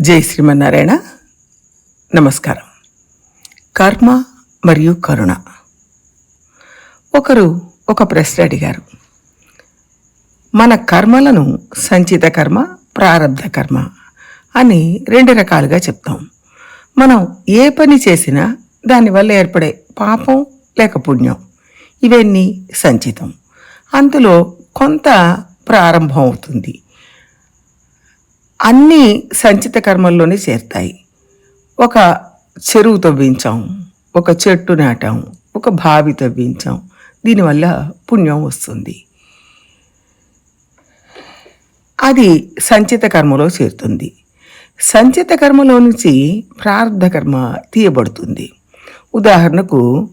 జై శ్రీమన్నారాయణ. నమస్కారం. కర్మ మరియు కరుణ. ఒకరు ఒక ప్రశ్న అడిగారు. మన కర్మలను సంచిత కర్మ ప్రారంధ కర్మ అని రెండు రకాలుగా చెప్తాం. మనం ఏ పని చేసినా దానివల్ల ఏర్పడే పాపం లేక పుణ్యం ఇవన్నీ సంచితం. అందులో కొంత ప్రారంభం అవుతుంది. అన్నీ సంచిత కర్మల్లోనే చేరుతాయి. ఒక చెరువు తవ్వించాం ఒక చెట్టు నాటాం ఒక బావి తవ్వించాం దీనివల్ల పుణ్యం వస్తుంది. అది సంచిత కర్మలో చేరుతుంది. సంచిత కర్మలో నుంచి ప్రార్థ కర్మ తీయబడుతుంది. ఉదాహరణకు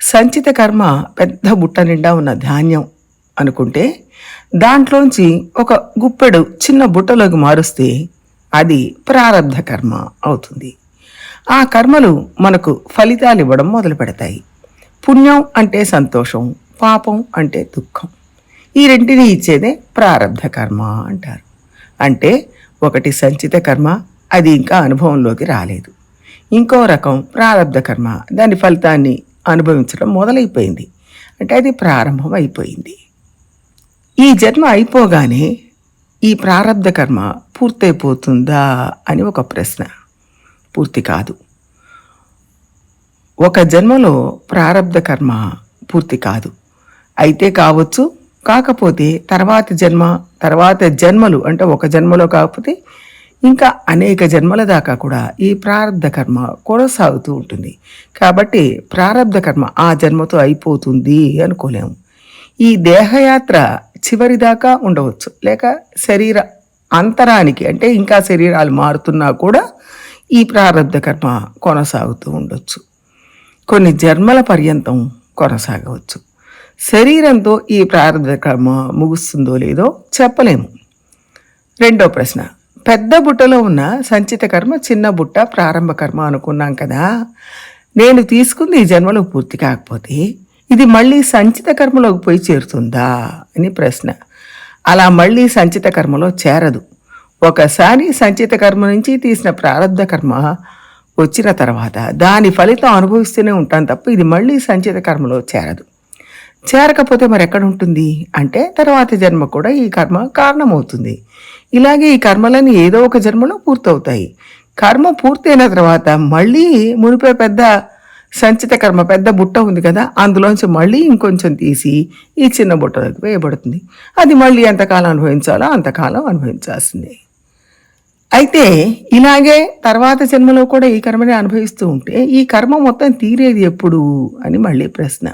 సంచిత కర్మ పెద్ద బుట్ట నిండా ఉన్న ధాన్యం అనుకుంటే దాంట్లోంచి ఒక గుప్పెడు చిన్న బుట్టలోకి మారుస్తే అది ప్రారంధ కర్మ అవుతుంది. ఆ కర్మలు మనకు ఫలితాలు ఇవ్వడం మొదలు పెడతాయి. పుణ్యం అంటే సంతోషం పాపం అంటే దుఃఖం. ఈ రెంటిని ఇచ్చేదే ప్రారంధ కర్మ అంటారు. అంటే ఒకటి సంచిత కర్మ అది ఇంకా అనుభవంలోకి రాలేదు. ఇంకో రకం ప్రారంధ కర్మ దాని ఫలితాన్ని అనుభవించడం మొదలైపోయింది. అంటే అది ప్రారంభం అయిపోయింది. ఈ జన్మ అయిపోగానే ఈ ప్రారంధ కర్మ పూర్తయిపోతుందా అని ఒక ప్రశ్న. పూర్తి కాదు. ఒక జన్మలో ప్రారంధ కర్మ పూర్తి కాదు. అయితే కావచ్చు కాకపోతే తర్వాత జన్మ తర్వాత జన్మలు అంటే ఒక జన్మలో కాకపోతే ఇంకా అనేక జన్మల దాకా కూడా ఈ ప్రారంధ కర్మ కొనసాగుతూ ఉంటుంది. కాబట్టి ప్రారంధ కర్మ ఆ జన్మతో అయిపోతుంది అనుకోలేము. ఈ దేహయాత్ర చివరి దాకా ఉండవచ్చు. లేక శరీర అంతరానికి అంటే ఇంకా శరీరాలు మారుతున్నా కూడా ఈ ప్రారంధ కర్మ కొనసాగుతూ ఉండొచ్చు. కొన్ని జన్మల పర్యంతం కొనసాగవచ్చు. శరీరంతో ఈ ప్రారంభ కర్మ ముగుస్తుందో లేదో చెప్పలేము. రెండో ప్రశ్న. పెద్ద బుట్టలో ఉన్న సంచిత కర్మ చిన్న బుట్ట ప్రారంభ కర్మ అనుకున్నాం కదా. నేను తీసుకుంది ఈ జన్మలో పూర్తి కాకపోతే ఇది మళ్ళీ సంచిత కర్మలోకి పోయి చేరుతుందా? అని ప్రశ్న. అలా మళ్ళీ సంచిత కర్మలో చేరదు. ఒకసారి సంచిత కర్మ నుంచి తీసిన ప్రారంధ కర్మ వచ్చిన తర్వాత దాని ఫలితం అనుభవిస్తూనే ఉంటాను తప్ప ఇది మళ్ళీ సంచిత కర్మలో చేరదు. చేరకపోతే మరి ఎక్కడ ఉంటుంది? అంటే తర్వాత జన్మ కూడా ఈ కర్మ కారణమవుతుంది. ఇలాగే ఈ కర్మలన్నీ ఏదో ఒక జన్మలో పూర్తవుతాయి. కర్మ పూర్తయిన తర్వాత మళ్ళీ మునిపే పెద్ద సంచిత కర్మ పెద్ద బుట్ట ఉంది కదా అందులోంచి మళ్ళీ ఇంకొంచెం తీసి ఈ చిన్న బుట్టలోకి వేయబడుతుంది. అది మళ్ళీ ఎంతకాలం అనుభవించాలో అంతకాలం అనుభవించాల్సిందే. అయితే ఇలాగే తర్వాత జన్మలో కూడా ఈ కర్మని అనుభవిస్తూ ఉంటే ఈ కర్మ మొత్తం తీరేది ఎప్పుడు అని మళ్ళీ ప్రశ్న.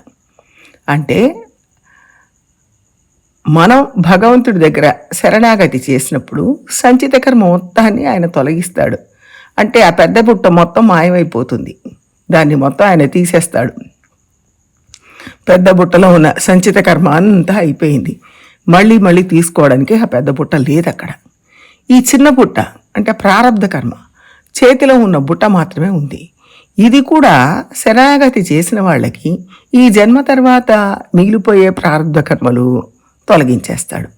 అంటే మనం భగవంతుడి దగ్గర శరణాగతి చేసినప్పుడు సంచిత కర్మ మొత్తాన్ని ఆయన తొలగిస్తాడు. అంటే ఆ పెద్ద బుట్ట మొత్తం మాయమైపోతుంది. దాన్ని మొత్తం ఆయన తీసేస్తాడు. పెద్ద బుట్టలో ఉన్న సంచిత కర్మ అంతా అయిపోయింది. మళ్ళీ మళ్ళీ తీసుకోవడానికి ఆ పెద్ద బుట్ట లేదు అక్కడ ఈ చిన్న బుట్ట అంటే ప్రారంధ కర్మ. చేతిలో ఉన్న బుట్ట మాత్రమే ఉంది. ఇది కూడా శరణాగతి చేసిన వాళ్ళకి ఈ జన్మ తర్వాత మిగిలిపోయే ప్రారంధ కర్మలు తొలగించేస్తాడు.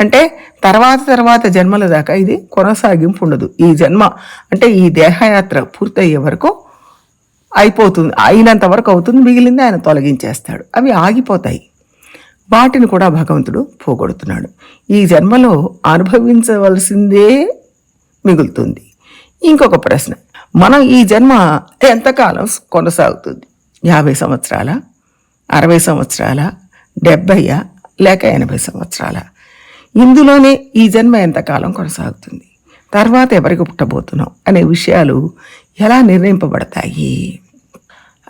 అంటే తర్వాత తర్వాత జన్మల దాకా ఇది కొనసాగింపు ఉండదు. ఈ జన్మ అంటే ఈ దేహయాత్ర పూర్తయ్యే వరకు అయిపోతుంది. అయినంత వరకు అవుతుంది. మిగిలింది ఆయన తొలగించేస్తాడు. అవి ఆగిపోతాయి. వాటిని కూడా భగవంతుడు పోగొడుతున్నాడు. ఈ జన్మలో అనుభవించవలసిందే మిగులుతుంది. ఇంకొక ప్రశ్న. మనం ఈ జన్మ ఎంతకాలం కొనసాగుతుంది? యాభై సంవత్సరాల? అరవై సంవత్సరాల? డెబ్బయ్యా లేక ఎనభై సంవత్సరాల? ఇందులోనే ఈ జన్మ ఎంతకాలం కొనసాగుతుంది? తర్వాత ఎవరికి పుట్టబోతున్నాం? అనే విషయాలు ఎలా నిర్ణయింపబడతాయి?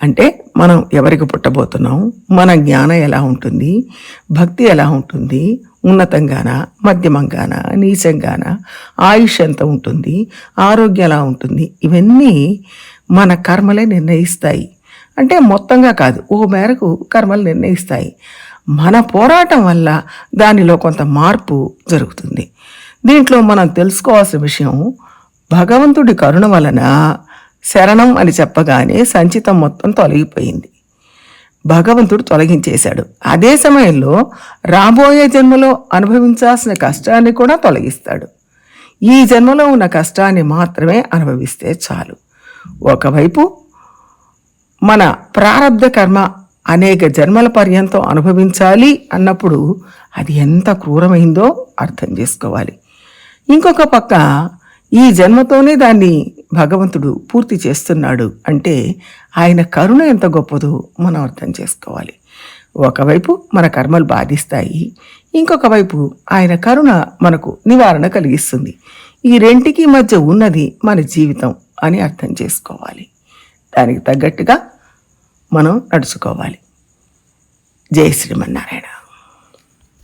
అంటే మనం ఎవరికి పుట్టబోతున్నాం? మన జ్ఞానం ఎలా ఉంటుంది? భక్తి ఎలా ఉంటుంది? ఉన్నతంగానా? మధ్యమంగాన? నీచంగాన? ఆయుష్ ఎంత ఉంటుంది? ఆరోగ్యం ఎలా ఉంటుంది? ఇవన్నీ మన కర్మలే నిర్ణయిస్తాయి. అంటే మొత్తంగా కాదు ఓ మేరకు కర్మలు నిర్ణయిస్తాయి. మన పోరాటం వల్ల దానిలో కొంత మార్పు జరుగుతుంది. దీంట్లో మనం తెలుసుకోవాల్సిన విషయం భగవంతుడి కరుణ వలన శరణం అని చెప్పగానే సంచితం మొత్తం తొలగిపోయింది. భగవంతుడు తొలగించేశాడు. అదే సమయంలో రాబోయే జన్మలో అనుభవించాల్సిన కష్టాన్ని కూడా తొలగిస్తాడు. ఈ జన్మలో ఉన్న కష్టాన్ని మాత్రమే అనుభవిస్తే చాలు. ఒకవైపు మన ప్రారంధ కర్మ అనేక జన్మల పర్యంతం అనుభవించాలి అన్నప్పుడు అది ఎంత క్రూరమైందో అర్థం చేసుకోవాలి. ఇంకొక పక్క ఈ జన్మతోనే దాన్ని భగవంతుడు పూర్తి చేస్తున్నాడు అంటే ఆయన కరుణ ఎంత గొప్పదో మనం అర్థం చేసుకోవాలి. ఒకవైపు మన కర్మలు బాధిస్తాయి ఇంకొక వైపు ఆయన కరుణ మనకు నివారణ కలిగిస్తుంది. ఈ రెంటికి మధ్య ఉన్నది మన జీవితం అని అర్థం చేసుకోవాలి. దానికి తగ్గట్టుగా మనం నడుచుకోవాలి. జై శ్రీమన్నారాయణ.